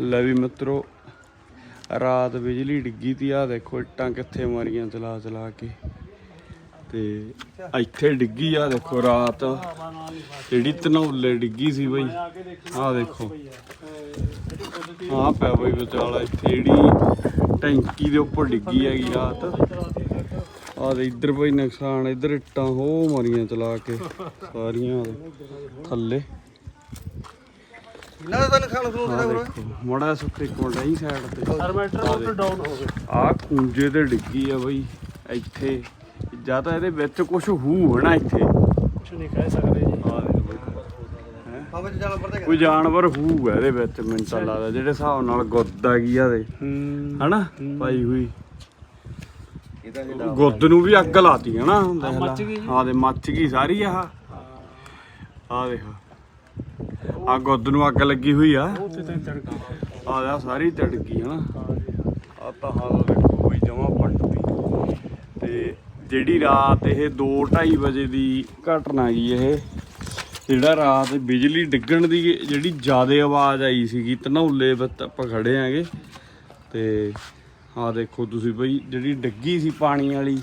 ਲੈ ਵੀ ਮਿੱਤਰੋ, ਰਾਤ ਬਿਜਲੀ ਡਿੱਗੀ ਤੀ ਆ, ਦੇਖੋ ਇੱਟਾਂ ਕਿੱਥੇ ਮਾਰੀਆਂ ਚਲਾ ਚਲਾ ਕੇ। ਤੇ ਇੱਥੇ ਡਿੱਗੀ ਆ, ਦੇਖੋ ਰਾਤ। ਜਿਹੜੀ ਧਨੌਲੇ ਡਿੱਗੀ ਸੀ ਬਈ ਆ ਦੇਖੋ। ਹਾਂ ਪਿਆ ਬਈ ਵਿਚਾਲਾ, ਇੱਥੇ ਜਿਹੜੀ ਟੈਂਕੀ ਦੇ ਉੱਪਰ ਡਿੱਗੀ ਹੈਗੀ ਰਾਤ। ਆ ਦੇ ਇੱਧਰ ਬਈ ਨੁਕਸਾਨ, ਇੱਧਰ ਇੱਟਾਂ ਹੋ ਮਾਰੀਆਂ ਚਲਾ ਕੇ, ਸਾਰੀਆਂ ਥੱਲੇ। ਇਹਨਾਂ ਦਾ ਤਾਂ ਨੁਕਸਾਨ ਸੁਣੋ ਆ ਦੇਖੋ ਮੜਾ ਸੁੱਕੇ ਕੋਲ ਹੀ ਸਾਈਡ ਤੇ। ਥਰਮੈਟਰ ਉੱਤੇ ਡਾਊਨ ਹੋ ਗਏ। ਆ ਕੁੰਜੇ ਤੇ ਡਿੱਗੀ ਆ ਬਈ ਇੱਥੇ। ਜਾਂ ਤਾਂ ਇਹਦੇ ਵਿੱਚ ਕੁਝ ਹੂ ਹੈ ਨਾ ਇੱਥੇ। ਕੁਝ ਨਹੀਂ ਕਹਿ ਸਕਦੇ ਜੀ। ਆ ਦੇਖ ਬਈ। ਹੈਂ? ਬਾਬਾ ਜੀ ਜਾਨਵਰ ਦਾ ਕੋਈ ਜਾਨਵਰ ਹੂ ਹੈ ਇਹਦੇ ਵਿੱਚ ਮੈਨੂੰ ਤਾਂ ਲੱਗਦਾ ਜਿਹੜੇ ਹਿਸਾਬ ਨਾਲ ਗੁੱਦ ਆ ਗਈ ਆ ਦੇ ਹਨਾ? ਪਾਈ ਹੋਈ। ਇਹਦਾ ਗੁੱਦ ਨੂੰ ਵੀ ਅੱਗ ਲਾਤੀ ਹਨਾ। ਮੱਚ ਗਈ ਦੇ ਮੱਚ ਗਈ ਸਾਰੀ ਆਹ। ਆ ਦੇਖ। ਆ ਗੁੱਦ ਨੂੰ ਅੱਗ ਲੱਗੀ ਹੋਈ ਆ। ਉੱਤੇ ਆ ਸਾਰੀ ਤੜ ਗਈ ਹਨਾ। ਆ ਤਾਂ ਹਾਲ ਦੇਖੋ ਬਈ ਜਮਾ ਪੱਟਦੀ ਤੇ ਜਿਹੜੀ ਰਾਤ ਇਹ 2:30 ਵਜੇ ਦੀ ਘਟਨਾ ਗਈ ਇਹ, ਜਿਹੜਾ ਰਾਤ ਬਿਜਲੀ ਡਿੱਗਣ ਦੀ ਜਿਹੜੀ ਜ਼ਿਆਦਾ ਆਵਾਜ਼ ਆਈ ਸੀਗੀ, ਧਨੌਲੇ ਵਿੱਚ ਆਪਾਂ ਖੜੇ ਆਂਗੇ ਤੇ ਆ ਦੇਖੋ ਤੁਸੀਂ ਬਈ, ਜਿਹੜੀ ਡਿੱਗੀ ਸੀ ਪਾਣੀ ਵਾਲੀ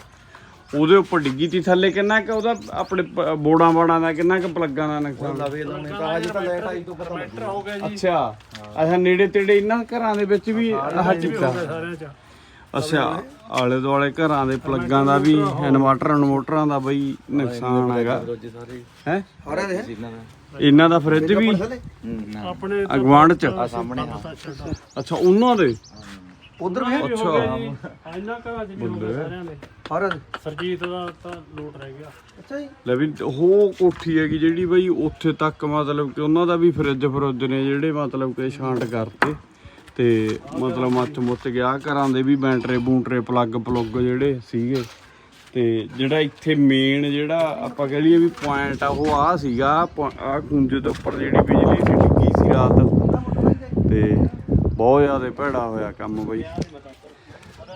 ਉਹਦੇ ਉੱਪਰ ਡਿੱਗੀ ਤੀ ਥੱਲੇ ਕਿੰਨਾ ਕਿ ਉਹਦਾ ਆਪਣੇ ਬੋੜਾਂ ਬਾੜਾਂ ਦਾ ਕਿੰਨਾ ਕਿ ਪਲੱਗਾਂ ਦਾ ਨੁਕਸਾਨ? ਲਵੇ ਲਾਉਣੇ ਤਾਂ ਅੱਜ ਤਾਂ ਲੈਟ ਆਈ ਤੋਂ ਪਤਾ ਲੱਗ। ਥਰਮੈਟਰ ਹੋ ਗਿਆ ਜੀ। ਅੱਛਾ ਅੱਛਾ ਨੇੜੇ ਤੇੜੇ ਇਹਨਾਂ ਘਰਾਂ ਦੇ ਵਿੱਚ ਵੀ ਆਹ ਕੀਤਾ। ਅੱਛਾ ਆਲੇ ਦੁਆਲੇ ਘਰਾਂ ਦੇ ਪਲੱਗਾਂ ਦਾ ਵੀ ਇਨਵਰਟਰ ਇਨਵਰਟਰਾਂ ਦਾ ਬਈ ਨੁਕਸਾਨ ਹੈਗਾ। ਹੈ? ਸਾਰਿਆਂ ਦਾ? ਇਹਨਾਂ ਦਾ ਫਰਿੱਜ ਵੀ? ਆਪਣੇ ਅਗਵਾਂਡ ਚ? ਸਾਹਮਣੇ ਅੱਛਾ ਉਹਨਾਂ ਦੇ? ਉਧਰ ਵੀ ਅੱਛਾ। ਇੰਨਾ ਘਰਾਂ ਚ ਵੀ ਹੋ ਗਿਆ ਸਾਰਿਆਂ ਦੇ। ਦੇ ਸਰਜੀਤ ਦਾ ਤਾਂ ਲੋਟ ਰਹਿ ਗਿਆ। ਅੱਛਾ ਜੀ। ਲੈ ਵੀ ਉਹ ਕੋਠੀ ਹੈਗੀ ਜਿਹੜੀ ਬਈ ਉੱਥੇ ਤੱਕ ਮਤਲਬ ਕਿ ਉਹਨਾਂ ਦਾ ਵੀ ਫਰਿੱਜ ਫਰੁੱਜ ਨੇ ਜਿਹੜੇ ਮਤਲਬ ਕਿ ਛਾਂਟ ਕਰਤੇ। ਤੇ ਮਤਲਬ ਮੱਚ ਮੁੱਚ ਗਿਆ ਘਰਾਂ ਦੇ ਵੀ ਬੈਟਰੇ ਬੂਟਰੇ ਪਲੱਗ ਪਲੁੱਗ ਜਿਹੜੇ ਸੀਗੇ। ਤੇ ਜਿਹੜਾ ਇੱਥੇ ਮੇਨ ਜਿਹੜਾ ਆਪਾਂ ਕਹ ਲਈਏ ਵੀ ਪੁਆਇੰਟ ਆ ਉਹ ਆ ਸੀਗਾ ਆ ਕੁੰਜੇ ਦੇ ਉੱਪਰ ਜਿਹੜੀ ਬਿਜਲੀ ਸੀ ਡਿੱਗੀ ਸੀ ਰਾਤ। ਤੇ ਬਹੁਤ ਜ਼ਿਆਦਾ ਭੈੜਾ ਹੋਇਆ ਕੰਮ ਬਈ।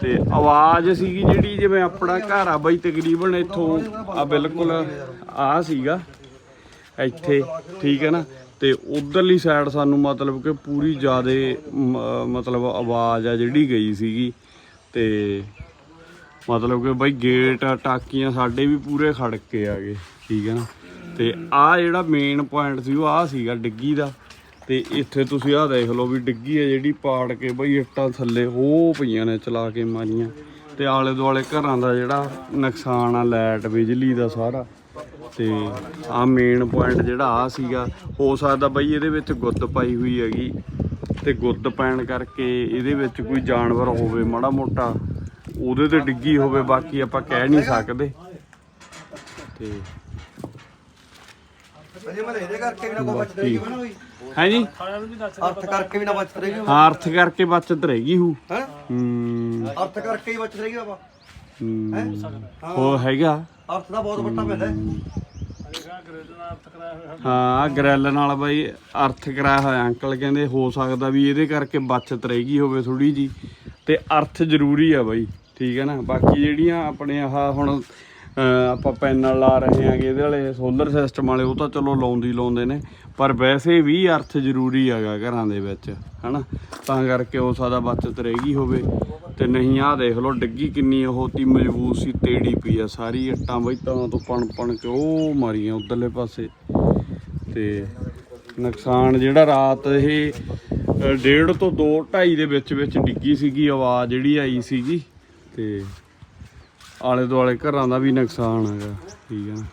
ਤੇ ਆਵਾਜ਼ ਸੀਗੀ ਜਿਹੜੀ, ਜਿਵੇਂ ਆਪਣਾ ਘਰ ਆ ਬਈ ਤਕਰੀਬਨ ਇੱਥੋਂ, ਆ ਬਿਲਕੁਲ ਆ ਸੀਗਾ, ਇੱਥੇ, ਠੀਕ ਹੈ ਨਾ? ਤੇ ਉਧਰਲੀ ਸਾਈਡ ਸਾਨੂੰ ਮਤਲਬ ਕਿ ਪੂਰੀ ਜ਼ਿਆਦੇ ਮਤਲਬ ਆਵਾਜ਼ ਆ ਜਿਹੜੀ ਗਈ ਸੀਗੀ। ਤੇ ਮਤਲਬ ਕਿ ਬਈ ਗੇਟ, ਟਾਕੀਆਂ ਸਾਡੇ ਵੀ ਪੂਰੇ ਖੜਕੇ ਆ ਗਏ, ਠੀਕ ਹੈ ਨਾ? ਤੇ ਆ ਜਿਹੜਾ ਮੇਨ ਪੁਆਇੰਟ ਸੀ ਉਹ ਆ ਸੀਗਾ ਡਿੱਗੀ ਦਾ। ਤੇ ਇੱਥੇ ਤੁਸੀਂ ਆਹ ਦੇਖ ਲਓ ਵੀ ਡਿੱਗੀ ਹੈ ਜਿਹੜੀ ਪਾੜ ਕੇ ਬਈ ਇੱਟਾਂ ਥੱਲੇ ਹੋ ਪਈਆਂ ਨੇ ਚਲਾ ਕੇ ਮਾਰੀਆਂ। ਤੇ ਆਲੇ ਦੁਆਲੇ ਘਰਾਂ ਦਾ ਜਿਹੜਾ ਨੁਕਸਾਨ ਆ, ਲਾਈਟ, ਬਿਜਲੀ ਦਾ ਸਾਰਾ। ਤੇ ਆ ਮੇਨ ਪੁਆਇੰਟ ਜਿਹੜਾ ਆ ਸੀਗਾ, ਹੋ ਸਕਦਾ ਬਈ ਇਹਦੇ ਵਿੱਚ ਗੁੱਦ ਪਾਈ ਹੋਈ ਹੈਗੀ। ਤੇ ਗੁੱਦ ਪੈਣ ਕਰਕੇ ਇਹਦੇ ਵਿੱਚ ਕੋਈ ਜਾਨਵਰ ਹੋਵੇ ਮਾੜਾ ਮੋਟਾ, ਉਹਦੇ ਤੇ ਡਿੱਗੀ ਹੋਵੇ, ਬਾਕੀ ਆਪਾਂ ਕਹਿ ਨਹੀਂ ਸਕਦੇ। ਤੇ ਅਜੇ ਮੈਂ ਇਹਦੇ ਕਰਕੇ ਵੀ ਨਾ ਕੋਈ ਬਚਤ ਰਹੇਗੀ ਨਾ ਕੋਈ ਹੈ ਜੀ ਸਾਰਿਆਂ ਨੂੰ ਵੀ। ਦੱਸ ਅਰਥ ਕਰਕੇ ਵੀ ਨਾ ਬਚਤ ਰਹੇਗੀ ਹਾਂ ਅਰਥ ਕਰਕੇ ਬਚਤ ਰਹੇਗੀ ਹੂ। ਹੈ? ਹੂੰ। ਅਰਥ ਕਰਕੇ ਹੀ ਬਚਤ ਰਹੇਗੀ ਬਾਬਾ। ਹੂੰ। ਉਹ ਹੈਗਾ? ਅਰਥ ਦਾ ਬਹੁਤ ਵੱਡਾ ਪੈਂਦਾ ਹੈ। ਗ੍ਰਿਲ ਨਾਲ ਬਾਈ ਅਰਥ ਕਰਾਇਆ ਹੋਇਆ। ਅੰਕਲ ਕਹਿੰਦੇ ਹੋ ਸਕਦਾ ਵੀ ਇਹਦੇ ਕਰਕੇ ਬਚਤ ਰਹੇਗੀ ਹੋਵੇ ਥੋੜੀ ਜੀ ਤੇ ਅਰਥ ਜ਼ਰੂਰੀ ਆ ਬਾਈ। ਠੀਕ ਹੈ ਨਾ? ਬਾਕੀ ਜਿਹੜੀਆਂ ਆਪਣੇ ਆਹ ਹੁਣ ਆਪਾਂ ਪੈਨਲ ਲਾ ਰਹੇ ਆਂਗੇ ਇਹਦੇ ਵਾਲੇ ਸੋਲਰ ਸਿਸਟਮ ਵਾਲੇ, ਉਹ ਤਾਂ ਚਲੋ ਲਾਉਂਦੀ ਲਾਉਂਦੇ ਨੇ, ਪਰ ਵੈਸੇ ਵੀ ਅਰਥ ਜ਼ਰੂਰੀ ਹੈਗਾ ਘਰਾਂ ਦੇ ਵਿੱਚ, ਹਨਾ? ਤਾਂ ਕਰਕੇ ਉਹ ਸਾਦਾ ਬਚਤ ਗਈ ਹੋਵੇ। ਤੇ ਨਹੀਂ, ਆਹ ਦੇਖ ਲਓ, ਡਿੱਗੀ ਕਿੰਨੀ ਉਹ ਤੀ ਮਜ਼ਬੂਤ ਸੀ, ਤੇੜੀ ਪਈ ਆ, ਸਾਰੀ ਇੱਟਾਂ ਬਈ ਤਾਂ ਤੋਂ ਪਣ ਪਣ ਕੇ ਉਹ ਮਾਰੀਆਂ ਉਧਰਲੇ ਪਾਸੇ। ਤੇ ਨੁਕਸਾਨ ਜਿਹੜਾ ਰਾਤ ਇਹ ਡੇਢ ਤੋਂ 2 2.5 ਦੇ ਵਿੱਚ ਵਿੱਚ ਡਿੱਗੀ ਸੀਗੀ, ਆਵਾਜ਼ ਜਿਹੜੀ ਆਈ ਸੀਗੀ, ਤੇ ਆਲੇ ਦੁਆਲੇ ਘਰਾਂ ਦਾ ਵੀ ਨੁਕਸਾਨ ਹੈਗਾ ਠੀਕ ਹੈ ਨਾ।